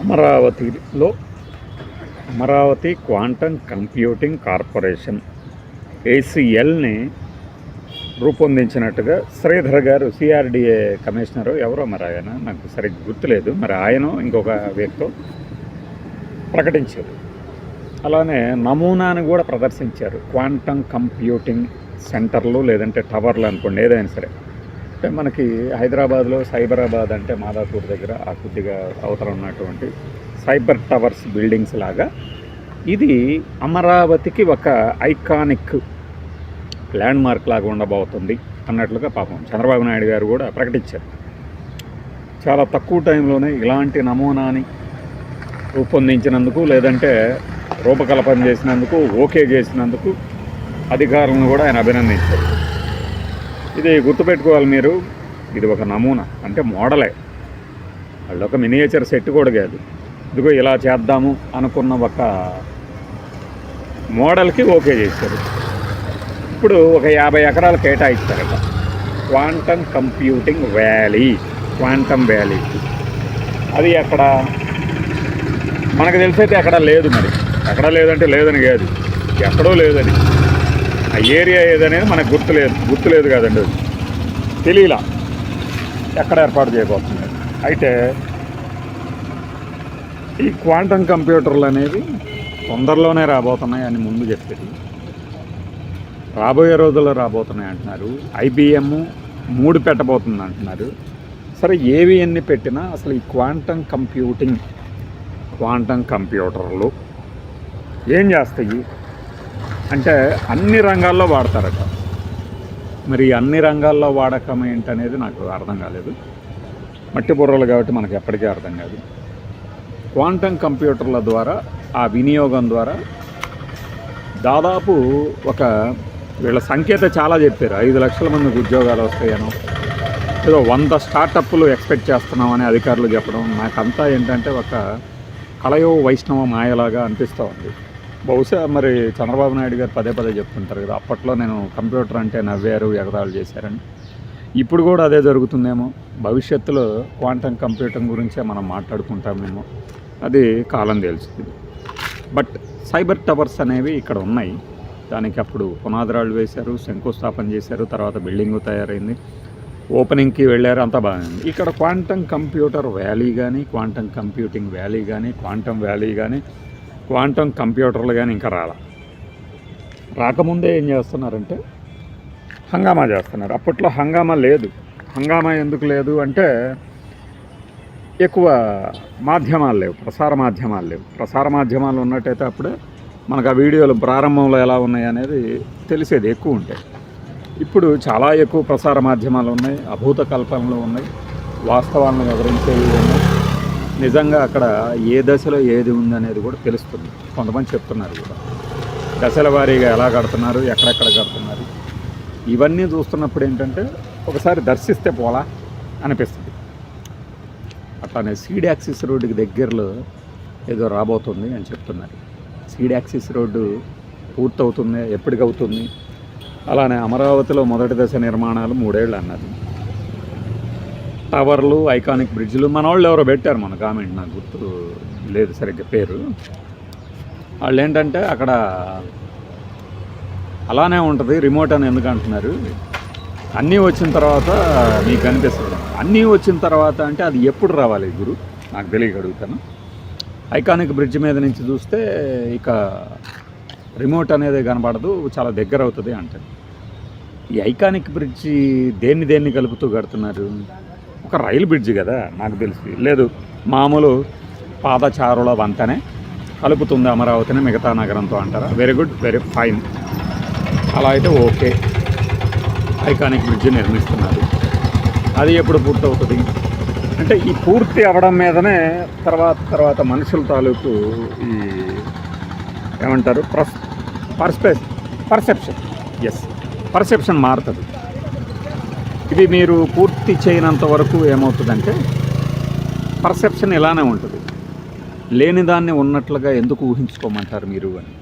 అమరావతిలో Amaravati quantum computing corporation ఏసీఎల్ని రూపొందించినట్టుగా శ్రీధర్ గారు సిఆర్డిఏ కమిషనరు ఎవరో మరి ఆయన నాకు సరిగ్గా గుర్తులేదు. మరి ఆయన ఇంకొక వ్యక్తితో ప్రకటించారు. అలానే నమూనాను కూడా ప్రదర్శించారు. క్వాంటమ్ కంప్యూటింగ్ సెంటర్లు లేదంటే టవర్లు అనుకోండి ఏదైనా సరే. అంటే మనకి హైదరాబాద్లో సైబరాబాద్ అంటే మాదాపూర్ దగ్గర ఆ కొద్దిగా అవతల ఉన్నటువంటి సైబర్ టవర్స్ బిల్డింగ్స్ లాగా ఇది అమరావతికి ఒక ఐకానిక్ ల్యాండ్ మార్క్ లాగా ఉండబోతుంది అన్నట్లుగా పాపం చంద్రబాబు నాయుడు గారు కూడా ప్రకటించారు. చాలా తక్కువ టైంలోనే ఇలాంటి నమూనాని రూపొందించినందుకు లేదంటే రూపకల్పన చేసినందుకు ఓకే చేసినందుకు అధికారులను కూడా ఆయన అభినందించారు. ఇది గుర్తుపెట్టుకోవాలి మీరు. ఇది ఒక నమూనా అంటే మోడలే. వాళ్ళు ఒక మినియేచర్ సెట్ కూడా కాదు. ఇదిగో ఇలా చేద్దాము అనుకున్న ఒక మోడల్కి ఓకే చేశారు. ఇప్పుడు ఒక యాభై ఎకరాలు కేటాయిస్తారట quantum computing valley quantum valley. అది ఎక్కడ? మనకు తెలిసైతే ఎక్కడ లేదు మరి. ఎక్కడ లేదంటే లేదని కాదు. ఎక్కడో లేదని. ఆ ఏరియా ఏదనేది మనకు గుర్తులేదు గుర్తులేదు కదండి అది. తెలియలా ఎక్కడ ఏర్పాటు చేయబోతున్నారు. అయితే ఈ క్వాంటమ్ కంప్యూటర్లు అనేవి తొందరలోనే రాబోతున్నాయి అని ముందు చెప్పేది. రాబోయే రోజుల్లో రాబోతున్నాయి అంటున్నారు. ఐబిఎం మూడు పెట్టబోతుంది అంటున్నారు. సరే ఏవి ఎన్ని పెట్టినా అసలు ఈ క్వాంటమ్ కంప్యూటింగ్ క్వాంటమ్ కంప్యూటర్లు ఏం చేస్తాయి? అంటే అన్ని రంగాల్లో వాడతారట. మరి అన్ని రంగాల్లో వాడకం ఏంటనేది నాకు అర్థం కాలేదు. మట్టి బుర్రలు కాబట్టి మనకు ఎప్పటికీ అర్థం కాదు. క్వాంటమ్ కంప్యూటర్ల ద్వారా ఆ వినియోగం ద్వారా దాదాపు ఒక వీళ్ళ సంఖ్యత చాలా చెప్పారు. ఐదు లక్షల మందికి ఉద్యోగాలు వస్తాయనో ఏదో వంద స్టార్టప్లు ఎక్స్పెక్ట్ చేస్తున్నామని అధికారులు చెప్పడం నాకంతా ఏంటంటే ఒక కలయో వైష్ణవ మాయలాగా అనిపిస్తూ ఉంది. బహుశా మరి చంద్రబాబు నాయుడు గారు పదే పదే చెప్తుంటారు కదా అప్పట్లో నేను కంప్యూటర్ అంటే నవ్వారు ఎగదాలు చేశారని. ఇప్పుడు కూడా అదే జరుగుతుందేమో. భవిష్యత్తులో క్వాంటమ్ కంప్యూటింగ్ గురించే మనం మాట్లాడుకుంటామేమో. అది కాలం తెలుస్తుంది బట్ సైబర్ టవర్స్ అనేవి ఇక్కడ ఉన్నాయి. దానికి అప్పుడు పునాదిరాళ్ళు వేశారు శంకుస్థాపన చేశారు తర్వాత బిల్డింగ్ తయారైంది. ఓపెనింగ్కి వెళ్ళారు అంతా బాగుంది ఇక్కడ క్వాంటమ్ కంప్యూటర్ వ్యాలీ కానీ క్వాంటమ్ కంప్యూటింగ్ వ్యాలీ కానీ క్వాంటమ్ వ్యాలీ కానీ క్వాంటమ్ కంప్యూటర్లు కానీ ఇంకా రాల. రాకముందే ఏం చేస్తున్నారంటే హంగామా చేస్తున్నారు. అప్పట్లో హంగామా లేదు. హంగామా ఎందుకు లేదు అంటే ఎక్కువ మాధ్యమాలు లేవు ప్రసార మాధ్యమాలు లేవు. ప్రసార మాధ్యమాలు ఉన్నట్టయితే అప్పుడే మనకు ఆ వీడియోలు ప్రారంభంలో ఎలా ఉన్నాయి అనేది తెలిసేది ఎక్కువ ఉంటాయి ఇప్పుడు చాలా ఎక్కువ ప్రసార మాధ్యమాలు ఉన్నాయి అభూత కల్పనలు ఉన్నాయి వాస్తవాలను వివరించేవి ఉన్నాయి. నిజంగా అక్కడ ఏ దశలో ఏది ఉందనేది కూడా తెలుస్తుంది. కొంతమంది చెప్తున్నారు కూడా. దశల వారీగా ఎలా కడుతున్నారు ఎక్కడెక్కడ కడుతున్నారు? ఇవన్నీ చూస్తున్నప్పుడు ఏంటంటే ఒకసారి దర్శిస్తే పోలా అనిపిస్తుంది. అట్లానే సీడ్ యాక్సిస్ రోడ్డుకి దగ్గరలో ఏదో రాబోతుంది అని చెప్తున్నారు. సీడ్ యాక్సిస్ రోడ్డు పూర్తవుతుంది ఎప్పటికవుతుంది? అలానే అమరావతిలో మొదటి దశ నిర్మాణాలు మూడేళ్ళు అన్నది టవర్లు ఐకానిక్ బ్రిడ్జ్లు మన వాళ్ళు ఎవరో పెట్టారు మన కామెంట్ నాకు గుర్తు లేదు సరిగ్గా పేరు. వాళ్ళు ఏంటంటే అక్కడ అలానే ఉంటుంది రిమోట్ అని ఎందుకు అంటున్నారు? అన్నీ వచ్చిన తర్వాత మీకు అనిపిస్తుంది అన్నీ వచ్చిన తర్వాత అంటే అది ఎప్పుడు రావాలి గురు? నాకు తెలియక అడుగుతాను. ఐకానిక్ బ్రిడ్జ్ మీద నుంచి చూస్తే ఇక రిమోట్ అనేది కనబడదు చాలా దగ్గర అవుతుంది అంటారు. ఈ ఐకానిక్ బ్రిడ్జి దేన్ని దేన్ని కలుపుతూ కడుతున్నారు? ఒక రైలు బ్రిడ్జ్ కదా నాకు తెలిసి. లేదు మామూలు పాదచారుల వంతనే కలుపుతుంది అమరావతిని మిగతా నగరంతో అంటారా? వెరీ గుడ్ వెరీ ఫైన్ అలా అయితే ఓకే. ఐకానిక్ బ్రిడ్జ్ నిర్మిస్తున్నారు. అది ఎప్పుడు పూర్తవుతుంది? అంటే ఈ పూర్తి అవ్వడం మీదనే తర్వాత తర్వాత మనుషుల తాలూకు ఈ ఏమంటారు? పర్స్ పర్స్పెస్ పర్సెప్షన్. ఎస్ పర్సెప్షన్ మారుతుంది. ఇది మీరు పూర్తి చేయనంత వరకు ఏమవుతుందంటే పర్సెప్షన్ ఇలానే ఉంటుంది. లేని దాన్ని ఉన్నట్లుగా ఎందుకు ఊహించుకోమంటారు మీరు అని.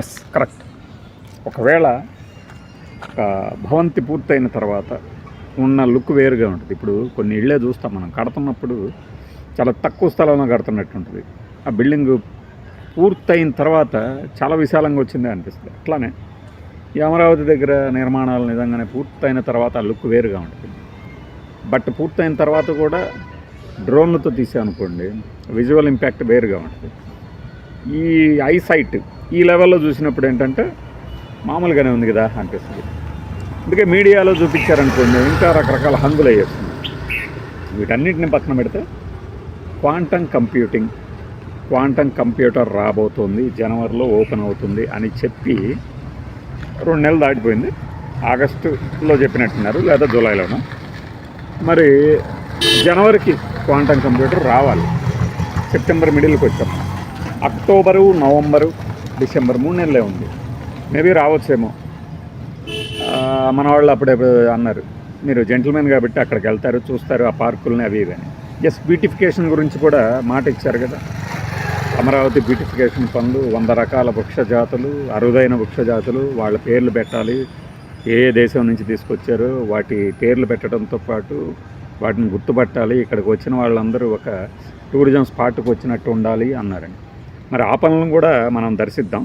ఎస్ కరెక్ట్ ఒకవేళ ఒక భవంతి పూర్తయిన తర్వాత ఉన్న లుక్ వేరుగా ఉంటుంది. ఇప్పుడు కొన్ని ఇళ్ళే చూస్తాం మనం. కడుతున్నప్పుడు చాలా తక్కువ స్థలంలో కడుతున్నట్టు ఉంటుంది. ఆ బిల్డింగ్ పూర్తయిన తర్వాత చాలా విశాలంగా వచ్చిందే అనిపిస్తుంది. అట్లానే ఈ అమరావతి దగ్గర నిర్మాణాలు నిజంగానే పూర్తయిన తర్వాత ఆ లుక్ వేరుగా ఉంటుంది. బట్ పూర్తయిన తర్వాత కూడా డ్రోన్లతో తీసామనుకోండి విజువల్ ఇంపాక్ట్ వేరుగా ఉంటుంది. ఈ ఐసైట్ ఈ లెవెల్లో చూసినప్పుడు ఏంటంటే మామూలుగానే ఉంది కదా అనిపిస్తుంది. అందుకే మీడియాలో చూపించారనుకోండి ఇంకా రకరకాల హంగులు అయ్యేస్తుంది వీటన్నిటిని పక్కన పెడితే క్వాంటమ్ కంప్యూటింగ్ క్వాంటమ్ కంప్యూటర్ రాబోతోంది జనవరిలో ఓపెన్ అవుతుంది అని చెప్పి రెండు నెలలు దాటిపోయింది. ఆగస్టులో చెప్పినట్టున్నారు లేదా జూలైలోనో. మరి జనవరికి క్వాంటమ్ కంప్యూటర్ రావాలి. సెప్టెంబర్ మిడిల్కి వచ్చాం. అక్టోబరు నవంబరు డిసెంబర్ మూడు నెలలే ఉంది. మేబీ రావచ్చేమో. మన వాళ్ళు అప్పుడే అన్నారు మీరు జెంటిల్మెన్ కాబట్టి అక్కడికి వెళ్తారు చూస్తారు ఆ పార్కుల్ని అవి ఇవి జస్ట్ బ్యూటిఫికేషన్ గురించి కూడా మాట ఇచ్చారు కదా. అమరావతి బ్యూటిఫికేషన్ పనులు వంద రకాల వృక్ష జాతులు అరుదైన వృక్ష జాతులు వాళ్ళ పేర్లు పెట్టాలి. ఏ ఏ దేశం నుంచి తీసుకొచ్చారో వాటి పేర్లు పెట్టడంతో పాటు వాటిని గుర్తుపట్టాలి. ఇక్కడికి వచ్చిన వాళ్ళందరూ ఒక టూరిజం స్పాట్కి వచ్చినట్టు ఉండాలి అన్నారండి. మరి ఆ పనులను కూడా మనం దర్శిద్దాం.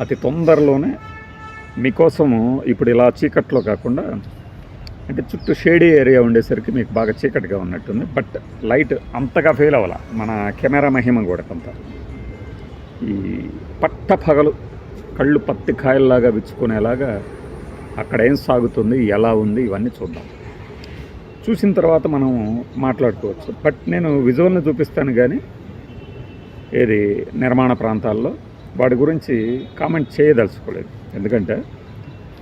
అతి తొందరలోనే మీకోసము ఇప్పుడు ఇలా చీకట్లో కాకుండా అంటే చుట్టూ షేడీ ఏరియా ఉండేసరికి మీకు బాగా చీకటిగా ఉన్నట్టుంది. బట్ లైట్ అంతగా ఫెయిల్ అవ్వాల. మన కెమెరా మహిమ కూడా కొంత ఈ పట్ట పగలు కళ్ళు పత్తి కాయల్లాగా విచ్చుకునేలాగా అక్కడ ఏం సాగుతుంది ఎలా ఉంది ఇవన్నీ చూద్దాం. చూసిన తర్వాత మనం మాట్లాడుకోవచ్చు. బట్ నేను విజువల్ని చూపిస్తాను కానీ ఏది నిర్మాణ ప్రాంతాల్లో వాటి గురించి కామెంట్ చేయదలుచుకోలేదు. ఎందుకంటే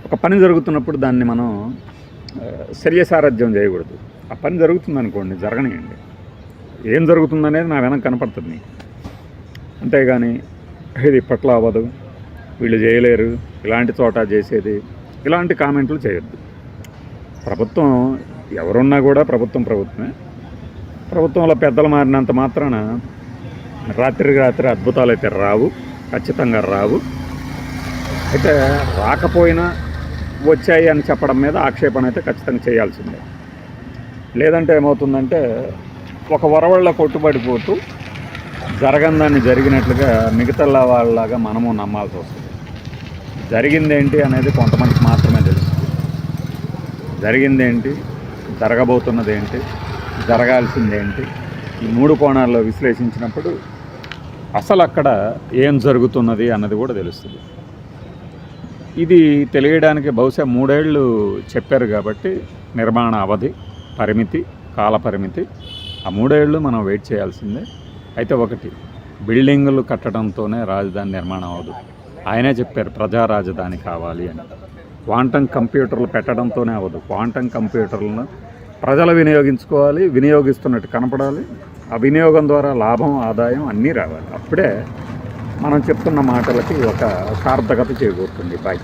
ఒక పని జరుగుతున్నప్పుడు దాన్ని మనం ఆ, శర్యసారథ్యం చేయకూడదు. ఆ పని జరుగుతుంది అనుకోండి జరగనియండి. ఏం జరుగుతుందనేది నా వెనక కనపడుతుంది. అంతేగాని ఇది ఇప్పట్లో అవ్వదు. వీళ్ళు చేయలేరు. ఇలాంటి చోట చేసేది ఇలాంటి కామెంట్లు చేయొద్దు. ప్రభుత్వం ఎవరున్నా కూడా ప్రభుత్వం ప్రభుత్వమే. ప్రభుత్వంలో పెద్దలు మారినంత మాత్రాన రాత్రికి రాత్రి అద్భుతాలు అయితే రావు ఖచ్చితంగా రావు. అయితే రాకపోయినా వచ్చాయి అని చెప్పడం మీద ఆక్షేపణ అయితే ఖచ్చితంగా చేయాల్సిందే. లేదంటే ఏమవుతుందంటే ఒక వరవళ్ళ కొట్టుబడిపోతూ జరగందాన్ని జరిగినట్లుగా మిగతా వాళ్ళలాగా మనము నమ్మాల్సి వస్తుంది. జరిగిందేంటి అనేది కొంతమందికి మాత్రమే తెలుస్తుంది జరిగిందేంటి? జరగబోతున్నది ఏంటి జరగాల్సిందేంటి? ఈ మూడు కోణాల్లో విశ్లేషించినప్పుడు అసలు అక్కడ ఏం జరుగుతున్నది అన్నది కూడా తెలుస్తుంది. ఇది తెలియడానికి బహుశా మూడేళ్ళు చెప్పారు కాబట్టి నిర్మాణ అవధి పరిమితి కాల పరిమితి ఆ మూడేళ్ళు మనం వెయిట్ చేయాల్సిందే. అయితే ఒకటి బిల్డింగులు కట్టడంతోనే రాజధాని నిర్మాణం అవ్వదు ఆయనే చెప్పారు ప్రజా రాజధాని కావాలి అని. క్వాంటమ్ కంప్యూటర్లు పెట్టడంతోనే అవ్వదు క్వాంటమ్ కంప్యూటర్లను ప్రజలు వినియోగించుకోవాలి వినియోగిస్తున్నట్టు కనపడాలి. ఆ వినియోగం ద్వారా లాభం ఆదాయం అన్నీ రావాలి. అప్పుడే మనం చెప్తున్న మాటలకి ఒక సార్థకత చేకూరుతుంది బాయ్